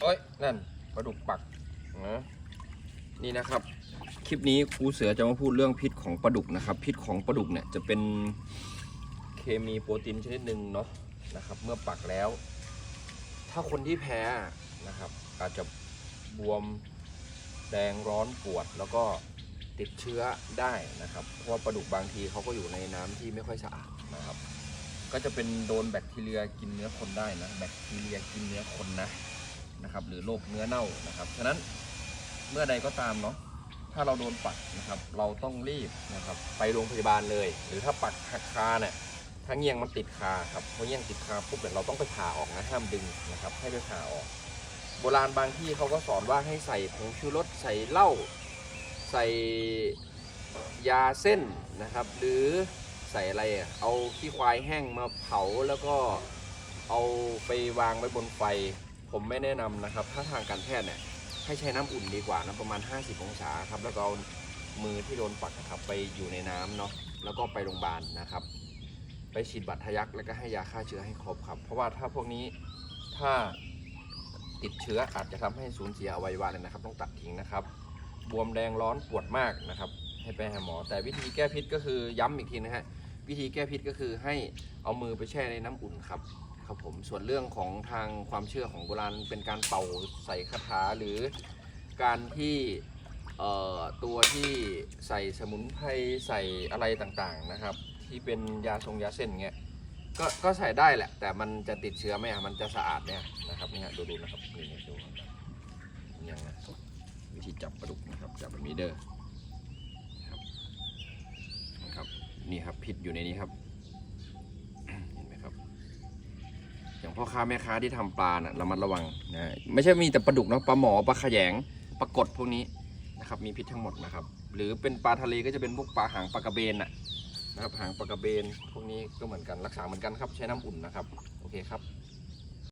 โอ้ยนั่นปลาดุกปักนะนี่นะครับ คลิปนี้ครูเสือจะมาพูดเรื่องพิษของปลาดุกนะครับ พิษของปลาดุกเนี่ยจะเป็นเคมีโปรตีนชนิดหนึ่งเนาะนะครับ เมื่อปักแล้ว ถ้าคนที่แพ้นะครับ อาจจะบวมแดงร้อนปวดแล้วก็ติดเชื้อได้นะครับ เพราะว่าปลาดุกบางทีเขาก็อยู่ในน้ำที่ไม่ค่อยสะอาดนะครับ ก็จะเป็นโดนแบคทีเรียกินเนื้อคนได้นะ แบคทีเรียกินเนื้อคนนะ นะครับ หรือโรคเนื้อเน่านะครับฉะนั้นเมื่อใดก็ตามเนาะถ้าเราโดนปักนะครับ เราต้องรีบนะครับ ไปโรงพยาบาลเลย หรือถ้าปักหักคาเนี่ยถ้าเงี้ยงมันติดคาครับพอเงี้ยงติดคาปุ๊บเนี่ยเราต้องไปผ่าออกนะห้ามดึงนะครับ ให้ไปผ่าออก โบราณบางที่เขาก็สอนว่าให้ใส่ผงชูรสใส่เหล้าใส่ยาเส้นนะครับ หรือใส่อะไรอะเอาขี้ควายแห้งมาเผาแล้วก็เอาไปวางไว้บนไฟ ผมไม่แนะนำนะครับ ถ้าทางการแพทย์เนี่ยให้ใช้น้ำอุ่นดีกว่านะประมาณ 50 องศาครับ แล้วก็เอามือที่โดนปักนะครับไปอยู่ในน้ำเนาะแล้วก็ไปโรงพยาบาลนะครับ ไปฉีดบัตรทะยักแล้วก็ให้ยาฆ่าเชื้อให้ครบครับ เพราะว่าถ้าพวกนี้ถ้าติดเชื้ออาจจะทำให้สูญเสียอวัยวะเลยนะครับ ต้องตัดทิ้งนะครับ บวมแดงร้อนปวดมากนะครับ ให้ไปหาหมอ แต่วิธีแก้พิษก็คือย้ำอีกทีนะฮะวิธีแก้พิษก็คือให้เอามือไปแช่ในน้ำอุ่นครับ ครับผมส่วนเรื่องของทางความเชื่อของโบราณเป็นการเป่าใส่คาถาหรือการที่เอ่อตัวที่ใส่สมุนไพรใส่อะไรต่างๆนะครับ ที่เป็นยาทรงยาเส้นเงี้ยก็ก็ใส่ได้แหละ แต่มันจะติดเชื้อไหมอะมันจะสะอาดไหมอะนะครับนี่ฮะดูดูนะครับนี่นี่ดูครับนี่ยังวิธีจับปลาดุกนะครับจับแบบนี้เด้อครับนะครับนี่ครับพิษอยู่ในนี้ครับ เห็นไหมครับ อย่าง พ่อค้าแม่ค้าที่ทำปลาน่ะระมัดระวังนะไม่ใช่มีแต่ปลาดุกเนาะปลาหมอปลาขยงปลากดพวกนี้นะครับมีพิษทั้งหมดนะครับ หรือเป็นปลาทะเลก็จะเป็นพวกปลาหางปลากระเบนน่ะนะครับหางปลากระเบนพวกนี้ก็เหมือนกันรักษาเหมือนกันครับใช้น้ำอุ่นนะครับโอเคครับ